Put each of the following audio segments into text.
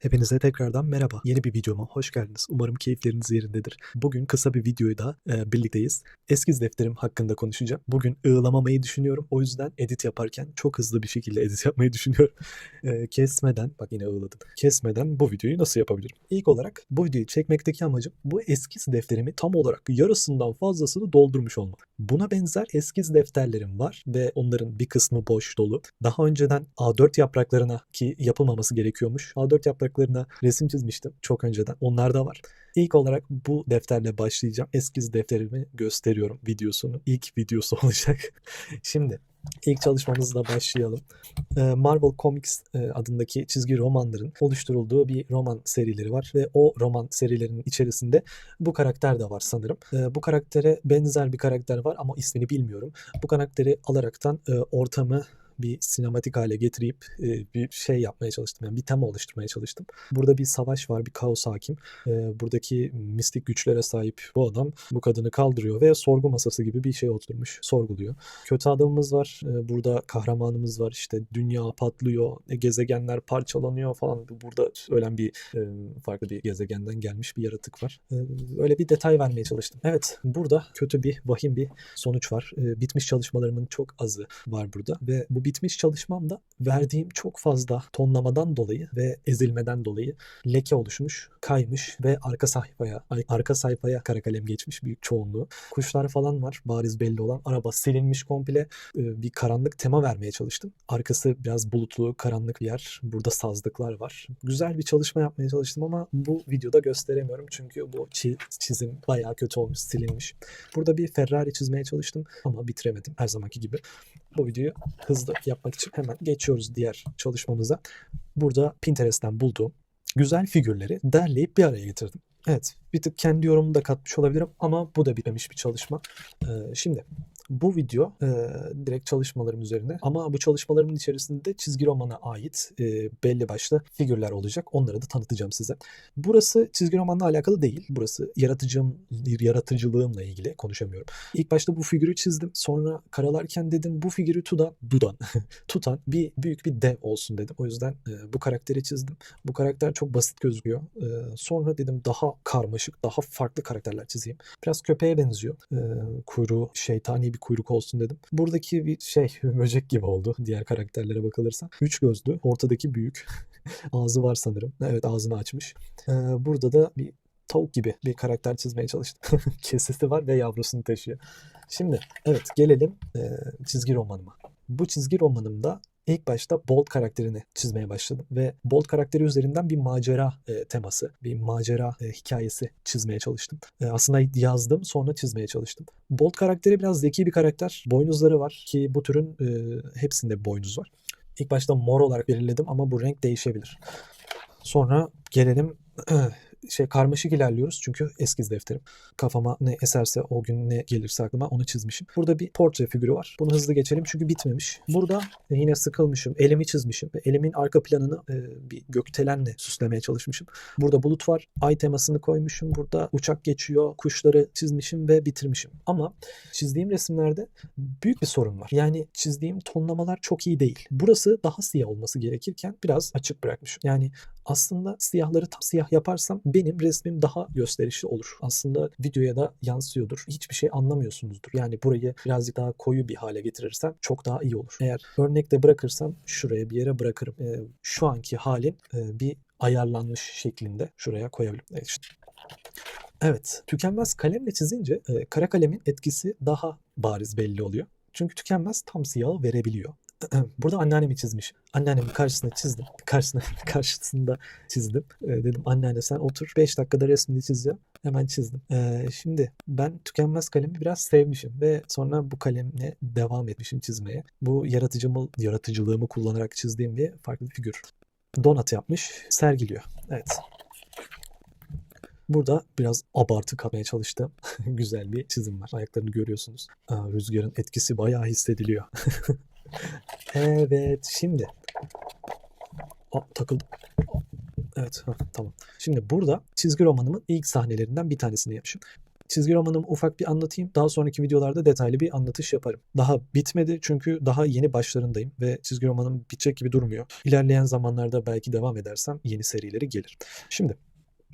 Hepinize tekrardan merhaba. Yeni bir videoma hoş geldiniz. Umarım keyifleriniz yerindedir. Bugün kısa bir videoyu da e, birlikteyiz. Eskiz defterim hakkında konuşacağım. Bugün ığlamamayı düşünüyorum. O yüzden edit yaparken çok hızlı bir şekilde edit yapmayı düşünüyorum. E, kesmeden, bak yine ığladım. Kesmeden bu videoyu nasıl yapabilirim? İlk olarak bu videoyu çekmekteki amacım bu eskiz defterimi tam olarak yarısından fazlasını doldurmuş olmak. Buna benzer eskiz defterlerim var ve onların bir kısmı boş dolu. Daha önceden A4 yapraklarına ki yapılmaması gerekiyormuş. A4 yapraklarına resim çizmiştim çok önceden. Onlar da var. İlk olarak bu defterle başlayacağım. Eskiz defterimi gösteriyorum videosunu. İlk videosu olacak. Şimdi ilk çalışmamızla başlayalım. Ee, Marvel Comics e, adındaki çizgi romanların oluşturulduğu bir roman serileri var ve o roman serilerinin içerisinde bu karakter de var sanırım. Ee, Bu karaktere benzer bir karakter var ama ismini bilmiyorum. Bu karakteri alaraktan e, ortamı bir sinematik hale getirip e, bir şey yapmaya çalıştım. Yani bir tema oluşturmaya çalıştım. Burada bir savaş var, bir kaos hakim. E, Buradaki mistik güçlere sahip bu adam bu kadını kaldırıyor ve sorgu masası gibi bir şey oturmuş. Sorguluyor. Kötü adamımız var. E, Burada kahramanımız var. İşte dünya patlıyor, e, gezegenler parçalanıyor falan. Burada ölen bir e, farklı bir gezegenden gelmiş bir yaratık var. E, Öyle bir detay vermeye çalıştım. Evet, burada kötü bir, vahim bir sonuç var. E, Bitmiş çalışmalarımın çok azı var burada ve bu bitmiş çalışmam da verdiğim çok fazla tonlamadan dolayı ve ezilmeden dolayı leke oluşmuş, kaymış ve arka sayfaya ay- arka sayfaya kara kalem geçmiş büyük çoğunluğu. Kuşlar falan var bariz belli olan. Araba silinmiş komple. Ee, Bir karanlık tema vermeye çalıştım. Arkası biraz bulutlu, karanlık bir yer. Burada sazlıklar var. Güzel bir çalışma yapmaya çalıştım ama bu videoda gösteremiyorum çünkü bu çi- çizim bayağı kötü olmuş, silinmiş. Burada bir Ferrari çizmeye çalıştım ama bitiremedim her zamanki gibi. Bu videoyu hızlı yapmak için hemen geçiyoruz diğer çalışmamıza. Burada Pinterest'ten bulduğum güzel figürleri derleyip bir araya getirdim. Evet, bir tık kendi yorumumu da katmış olabilirim ama bu da bitmemiş bir çalışma. Ee, şimdi bu video e, direkt çalışmalarım üzerine ama bu çalışmalarımın içerisinde çizgi romana ait e, belli başlı figürler olacak. Onları da tanıtacağım size. Burası çizgi romanla alakalı değil. Burası yaratıcım, yaratıcılığımla ilgili konuşamıyorum. İlk başta bu figürü çizdim. Sonra karalarken dedim bu figürü tutan, dudan, tutan bir büyük bir dev olsun dedim. O yüzden e, bu karakteri çizdim. Bu karakter çok basit gözüküyor. E, sonra dedim daha karmaşık, daha farklı karakterler çizeyim. Biraz köpeğe benziyor. E, kuyruğu şeytani bir kuyruk olsun dedim. Buradaki bir şey böcek gibi oldu diğer karakterlere bakılırsa. Üç gözlü, ortadaki büyük. Ağzı var sanırım. Evet ağzını açmış. E, burada da bir tavuk gibi bir karakter çizmeye çalıştım. Kesesi var ve yavrusunu taşıyor. Şimdi evet gelelim e, çizgi romanıma. Bu çizgi romanımda ilk başta Bolt karakterini çizmeye başladım ve Bolt karakteri üzerinden bir macera e, teması, bir macera e, hikayesi çizmeye çalıştım. E, aslında yazdım sonra çizmeye çalıştım. Bolt karakteri biraz zeki bir karakter. Boynuzları var ki bu türün e, hepsinde boynuz var. İlk başta mor olarak belirledim ama bu renk değişebilir. Sonra gelelim şey karmaşık ilerliyoruz çünkü eskiz defterim. Kafama ne eserse o gün ne gelirse aklıma onu çizmişim. Burada bir portre figürü var. Bunu hızlı geçelim çünkü bitmemiş. Burada yine sıkılmışım. Elimi çizmişim elimin arka planını e, bir gökdelenle süslemeye çalışmışım. Burada bulut var. Ay temasını koymuşum. Burada uçak geçiyor. Kuşları çizmişim ve bitirmişim. Ama çizdiğim resimlerde büyük bir sorun var. Yani çizdiğim tonlamalar çok iyi değil. Burası daha siyah olması gerekirken biraz açık bırakmışım. Yani aslında siyahları tam siyah yaparsam benim resmim daha gösterişli olur. Aslında videoya da yansıyordur. Hiçbir şey anlamıyorsunuzdur. Yani burayı birazcık daha koyu bir hale getirirsem çok daha iyi olur. Eğer örnekte bırakırsam şuraya bir yere bırakırım. Ee, şu anki halin e, bir ayarlanmış şeklinde şuraya koyabilirim. Evet, işte. Evet, tükenmez kalemle çizince e, kara kalemin etkisi daha bariz belli oluyor. Çünkü tükenmez tam siyahı verebiliyor. Burada anneannemi çizmiş. Anneannemin karşısına çizdim. Karşısına, karşısında çizdim. Ee, dedim anneanne sen otur 5 dakikada resmini çizeceğim. Hemen çizdim. Ee, şimdi ben tükenmez kalemi biraz sevmişim ve sonra bu kalemle devam etmişim çizmeye. Bu yaratıcımı, yaratıcılığımı kullanarak çizdiğim bir farklı figür. Donat yapmış, sergiliyor. Evet. Burada biraz abartı katmaya çalıştığım güzel bir çizim var. Ayaklarını görüyorsunuz. Aa, rüzgarın etkisi bayağı hissediliyor. Evet şimdi. Aa, takıldım. Evet tamam. Şimdi burada çizgi romanımın ilk sahnelerinden bir tanesini yapmışım. çizgi romanımı ufak bir anlatayım. Daha sonraki videolarda detaylı bir anlatış yaparım. Daha bitmedi çünkü daha yeni başlarındayım ve çizgi romanım bitecek gibi durmuyor. İlerleyen zamanlarda belki devam edersem yeni serileri gelir. Şimdi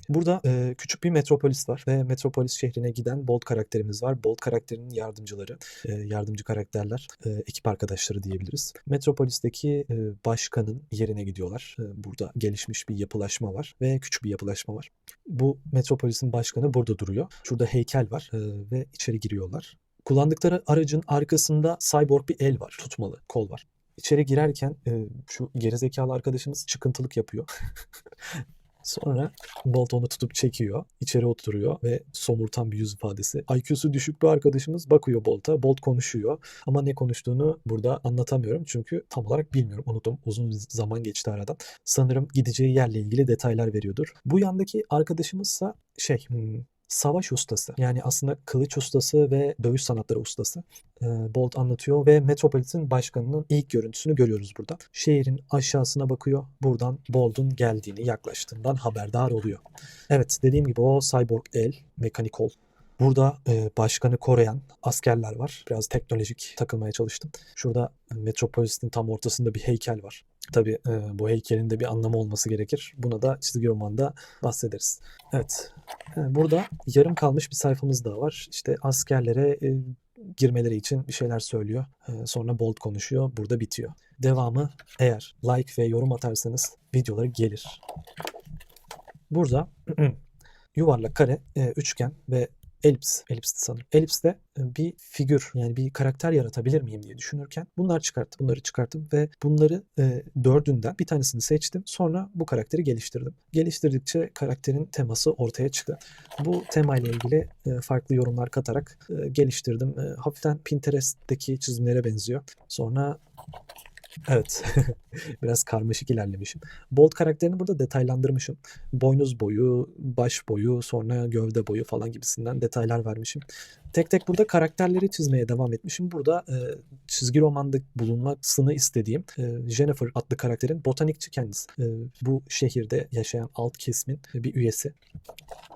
Burada e, küçük bir metropolis var ve metropolis şehrine giden Bolt karakterimiz var. Bolt karakterinin yardımcıları, e, yardımcı karakterler, e, ekip arkadaşları diyebiliriz. Metropolis'teki e, başkanın yerine gidiyorlar. E, burada gelişmiş bir yapılaşma var ve küçük bir yapılaşma var. Bu metropolisin başkanı burada duruyor. Şurada heykel var e, ve içeri giriyorlar. Kullandıkları aracın arkasında cyborg bir el var, tutmalı kol var. İçeri girerken e, şu gerizekalı arkadaşımız çıkıntılık yapıyor. Sonra Bolt onu tutup çekiyor. içeri oturuyor ve somurtan bir yüz ifadesi. IQ'su düşük bir arkadaşımız bakıyor Bolt'a. Bolt konuşuyor ama ne konuştuğunu burada anlatamıyorum. Çünkü tam olarak bilmiyorum. Unuttum. Uzun zaman geçti aradan. Sanırım gideceği yerle ilgili detaylar veriyordur. Bu yandaki arkadaşımızsa şey hmm, savaş ustası. Yani aslında kılıç ustası ve dövüş sanatları ustası. Ee, Bolt anlatıyor ve Metropolis'in başkanının ilk görüntüsünü görüyoruz burada. Şehrin aşağısına bakıyor. Buradan Bolt'un geldiğini, yaklaştığından haberdar oluyor. Evet dediğim gibi o cyborg el, mekanik kol. Burada e, başkanı koruyan askerler var. Biraz teknolojik takılmaya çalıştım. Şurada Metropolis'in tam ortasında bir heykel var. Tabii e, bu heykelin de bir anlamı olması gerekir. Buna da çizgi romanda bahsederiz. Evet. E, burada yarım kalmış bir sayfamız daha var. İşte askerlere e, girmeleri için bir şeyler söylüyor. E, sonra Bolt konuşuyor. Burada bitiyor. Devamı eğer like ve yorum atarsanız videoları gelir. Burada yuvarlak, kare, e, üçgen ve elips, elipsti sanırım. Elipste e, bir figür yani bir karakter yaratabilir miyim diye düşünürken bunlar çıkarttım. Bunları çıkarttım ve bunları e, dördünden bir tanesini seçtim. Sonra bu karakteri geliştirdim. Geliştirdikçe karakterin teması ortaya çıktı. Bu temayla ilgili e, farklı yorumlar katarak e, geliştirdim. E, hafiften Pinterest'teki çizimlere benziyor. Sonra Evet. Biraz karmaşık ilerlemişim. Bolt karakterini burada detaylandırmışım. Boynuz boyu, baş boyu, sonra gövde boyu falan gibisinden detaylar vermişim. Tek tek burada karakterleri çizmeye devam etmişim. Burada e, çizgi romanda bulunmasını istediğim e, Jennifer adlı karakterin botanikçi kendisi. E, bu şehirde yaşayan alt kesimin bir üyesi.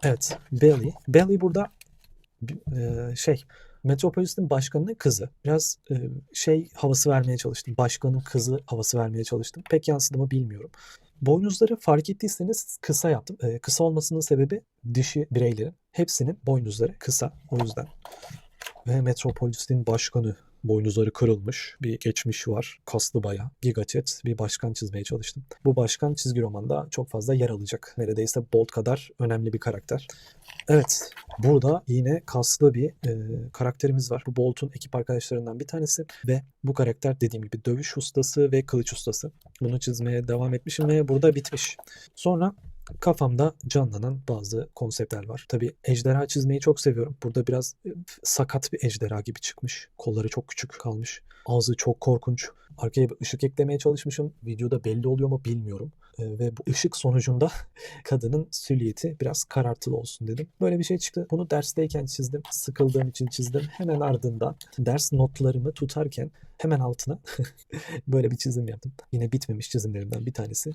Evet, Belly. Belly burada e, şey Metropolis'in başkanının kızı. Biraz e, şey havası vermeye çalıştım. Başkanın kızı havası vermeye çalıştım. Pek yansıdı mı bilmiyorum. Boynuzları fark ettiyseniz kısa yaptım. E, kısa olmasının sebebi dişi bireylerin hepsinin boynuzları kısa. O yüzden. Ve Metropolis'in başkanı boynuzları kırılmış bir geçmiş var. Kaslı baya. Gigatet bir başkan çizmeye çalıştım. Bu başkan çizgi romanda çok fazla yer alacak. Neredeyse Bolt kadar önemli bir karakter. Evet. Burada yine kaslı bir e, karakterimiz var. Bu Bolt'un ekip arkadaşlarından bir tanesi ve bu karakter dediğim gibi dövüş ustası ve kılıç ustası. Bunu çizmeye devam etmişim ve burada bitmiş. Sonra kafamda canlanan bazı konseptler var. Tabii ejderha çizmeyi çok seviyorum. Burada biraz e, sakat bir ejderha gibi çıkmış. Kolları çok küçük kalmış. Ağzı çok korkunç. Arkaya bir ışık eklemeye çalışmışım. Videoda belli oluyor mu bilmiyorum. Ee, ve bu ışık sonucunda kadının silüeti biraz karartılı olsun dedim. Böyle bir şey çıktı. Bunu dersteyken çizdim. Sıkıldığım için çizdim. Hemen ardından ders notlarımı tutarken hemen altına böyle bir çizim yaptım. Yine bitmemiş çizimlerimden bir tanesi.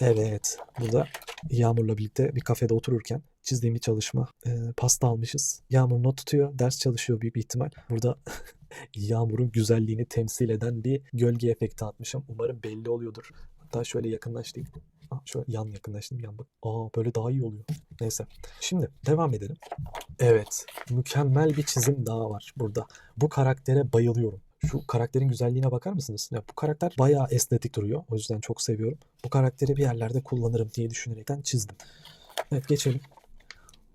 Evet, burada Yağmur'la birlikte bir kafede otururken çizdiğim bir çalışma. E, pasta almışız. Yağmur not tutuyor, ders çalışıyor büyük bir ihtimal. Burada Yağmur'un güzelliğini temsil eden bir gölge efekti atmışım. Umarım belli oluyordur. Hatta şöyle yakınlaştırayım. Aa, şöyle yan yakınlaştırayım yan bak. Aa böyle daha iyi oluyor. Neyse. Şimdi devam edelim. Evet. Mükemmel bir çizim daha var burada. Bu karaktere bayılıyorum şu karakterin güzelliğine bakar mısınız? Ya bu karakter bayağı estetik duruyor. O yüzden çok seviyorum. Bu karakteri bir yerlerde kullanırım diye düşünerekten çizdim. Evet geçelim.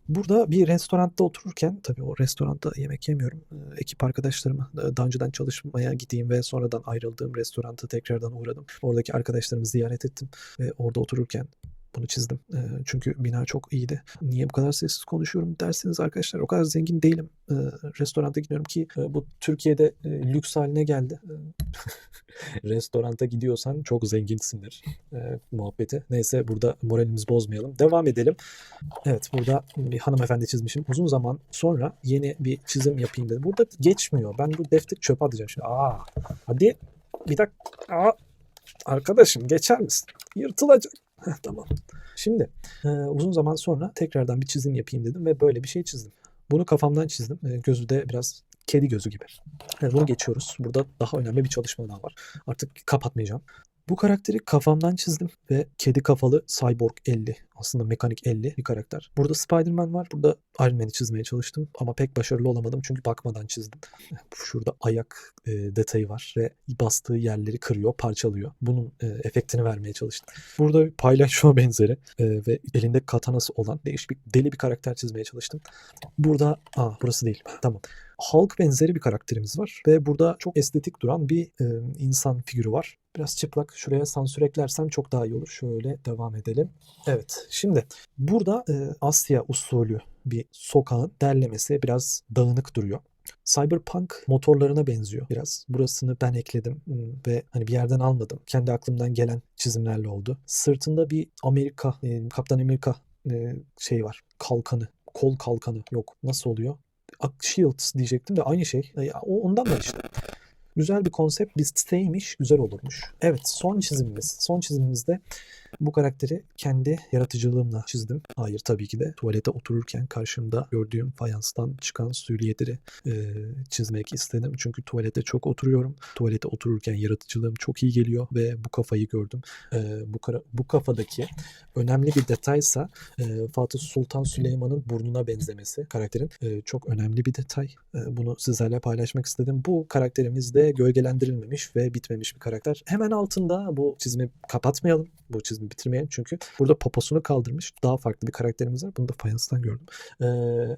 Burada bir restoranda otururken tabii o restoranda yemek yemiyorum. Ee, ekip arkadaşlarıma daha önceden çalışmaya gideyim ve sonradan ayrıldığım restoranta tekrardan uğradım. Oradaki arkadaşlarımı ziyaret ettim ve orada otururken bunu çizdim. E, çünkü bina çok iyiydi. Niye bu kadar sessiz konuşuyorum derseniz arkadaşlar o kadar zengin değilim. E, restoranta gidiyorum ki e, bu Türkiye'de e, lüks haline geldi. E, restoranta gidiyorsan çok zenginsindir e, muhabbeti. Neyse burada moralimizi bozmayalım. Devam edelim. Evet burada bir hanımefendi çizmişim. Uzun zaman sonra yeni bir çizim yapayım dedim. Burada geçmiyor. Ben bu defteri çöpe atacağım şimdi. Aa, hadi bir dakika. Aa, arkadaşım geçer misin? Yırtılacak. Tamam. Şimdi e, uzun zaman sonra tekrardan bir çizim yapayım dedim ve böyle bir şey çizdim. Bunu kafamdan çizdim. E, gözü de biraz kedi gözü gibi. Evet, bunu geçiyoruz. Burada daha önemli bir çalışma daha var. Artık kapatmayacağım. Bu karakteri kafamdan çizdim ve kedi kafalı Cyborg 50. Aslında mekanik 50 bir karakter. Burada Spider-Man var. Burada Iron Man'i çizmeye çalıştım ama pek başarılı olamadım çünkü bakmadan çizdim. Şurada ayak e, detayı var ve bastığı yerleri kırıyor, parçalıyor. Bunun e, efektini vermeye çalıştım. Burada bir paylaşma benzeri e, ve elinde katanası olan değişik bir deli bir karakter çizmeye çalıştım. Burada, aa burası değil. Tamam. Hulk benzeri bir karakterimiz var ve burada çok estetik duran bir e, insan figürü var. Biraz çıplak. Şuraya sansür eklersem çok daha iyi olur. Şöyle devam edelim. Evet. Şimdi burada e, Asya usulü bir sokağın derlemesi biraz dağınık duruyor. Cyberpunk motorlarına benziyor biraz. Burasını ben ekledim hmm, ve hani bir yerden almadım. Kendi aklımdan gelen çizimlerle oldu. Sırtında bir Amerika, e, Kaptan Amerika e, şey var. Kalkanı. Kol kalkanı. Yok. Nasıl oluyor? Shield diyecektim de aynı şey. E, ondan da işte. Güzel bir konsept listeymiş, güzel olurmuş. Evet, son çizimimiz. Son çizimimizde bu karakteri kendi yaratıcılığımla çizdim. Hayır tabii ki de tuvalete otururken karşımda gördüğüm fayanstan çıkan süliyetleri e, çizmek istedim. Çünkü tuvalete çok oturuyorum. Tuvalete otururken yaratıcılığım çok iyi geliyor ve bu kafayı gördüm. E, bu, kara, bu kafadaki önemli bir detaysa e, Fatih Sultan Süleyman'ın burnuna benzemesi karakterin e, çok önemli bir detay. E, bunu sizlerle paylaşmak istedim. Bu karakterimiz de gölgelendirilmemiş ve bitmemiş bir karakter. Hemen altında bu çizimi kapatmayalım. Bu çizimi bitirmeyelim çünkü burada poposunu kaldırmış. Daha farklı bir karakterimiz var. Bunu da fayanstan gördüm. Ee,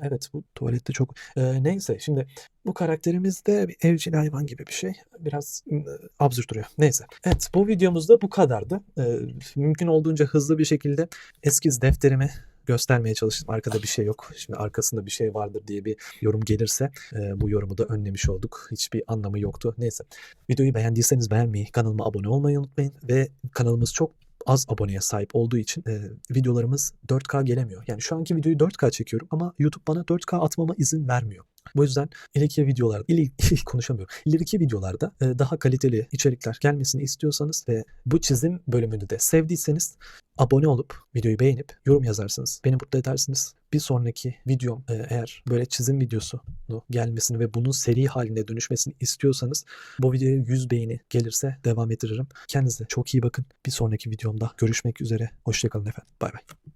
evet bu tuvalette çok... Ee, neyse şimdi bu karakterimiz de bir evcil hayvan gibi bir şey. Biraz e, absürt duruyor. Neyse. Evet bu videomuzda bu kadardı. Ee, mümkün olduğunca hızlı bir şekilde eskiz defterimi göstermeye çalıştım. Arkada bir şey yok. Şimdi arkasında bir şey vardır diye bir yorum gelirse e, bu yorumu da önlemiş olduk. Hiçbir anlamı yoktu. Neyse. Videoyu beğendiyseniz beğenmeyi, kanalıma abone olmayı unutmayın ve kanalımız çok az aboneye sahip olduğu için e, videolarımız 4K gelemiyor. Yani şu anki videoyu 4K çekiyorum ama YouTube bana 4K atmama izin vermiyor. Bu yüzden ileriki videolarda, ili, konuşamıyorum. İleriki videolarda e, daha kaliteli içerikler gelmesini istiyorsanız ve bu çizim bölümünü de sevdiyseniz abone olup videoyu beğenip yorum yazarsınız. Beni mutlu edersiniz. Bir sonraki videom e, eğer böyle çizim videosu gelmesini ve bunun seri haline dönüşmesini istiyorsanız bu videoya 100 beğeni gelirse devam ettiririm. Kendinize çok iyi bakın. Bir sonraki videomda görüşmek üzere. Hoşçakalın efendim. Bay bay.